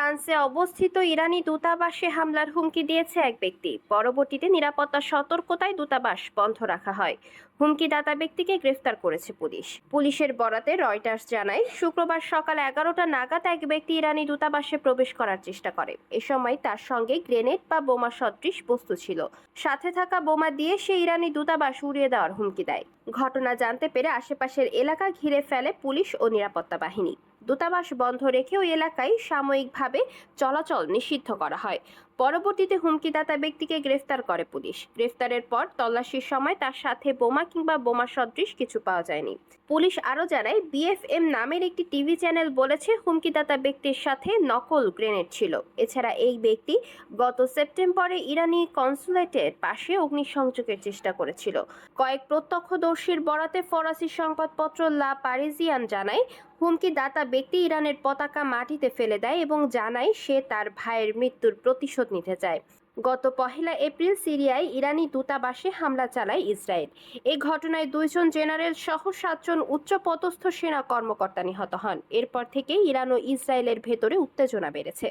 ফ্রান্সে অবস্থিত ইরানি দূতাবাসে হামলার হুমকি দিয়েছে এক ব্যক্তি। পরবর্তীতে নিরাপত্তা সতর্কতায় দূতাবাস বন্ধ রাখা হয়। হুমকিদাতা ব্যক্তিকে গ্রেফতার করেছে পুলিশ। পুলিশের বরাতে রয়টার্স জানায়, শুক্রবার সকাল এগারোটা নাগাদ এক ব্যক্তি ইরানি দূতাবাসে প্রবেশ করার চেষ্টা করে। এ সময় তার সঙ্গে গ্রেনেড বা বোমা সদৃশ বস্তু ছিল। সাথে থাকা বোমা দিয়ে সে ইরানি দূতাবাস উড়িয়ে দেওয়ার হুমকি দেয়। ঘটনা জানতে পেরে আশেপাশের এলাকা ঘিরে ফেলে পুলিশ ও নিরাপত্তা বাহিনী। দূতাবাস বন্ধ রেখে ওই এলাকায় সাময়িকভাবে চলাচল নিষিদ্ধ করা হয়। পরবর্তীতে হুমকিদাতা ব্যক্তিকে গ্রেফতার করে পুলিশ। গ্রেফতারের পর তল্লাশির সময় তার সাথে বোমা কিংবা বোমা সদৃশ কিছু পাওয়া যায়নি। পুলিশ আরও জানায়, বিএফএম নামের একটি টিভি চ্যানেল বলেছে, হুমকিদাতা ব্যক্তির সাথে নকল গ্রেনেড ছিল। এছাড়া এই ব্যক্তি গত সেপ্টেম্বরে ইরানি কনসুলেটের পাশে অগ্নিসংযোগের চেষ্টা করেছিল। কয়েক প্রত্যক্ষদর্শীর বরাতে ফরাসি সংবাদপত্র লা পারিজিয়ান জানায় হুমকিদাতা ব্যক্তি ইরানের পতাকা মাটিতে ফেলে দেয় এবং জানায় সে তার ভাইয়ের মৃত্যুর প্রতিশোধ নিতে চায়। গত পহেলা এপ্রিল সিরিয়ায় ইরানি দূতাবাসে হামলা চালায় ইসরায়েল। এ ঘটনায় দুইজন জেনারেল সহ সাতজন উচ্চপদস্থ সেনা কর্মকর্তা নিহত হন। এরপর থেকে ইরান ও ইসরায়েলের ভেতরে উত্তেজনা বেড়েছে।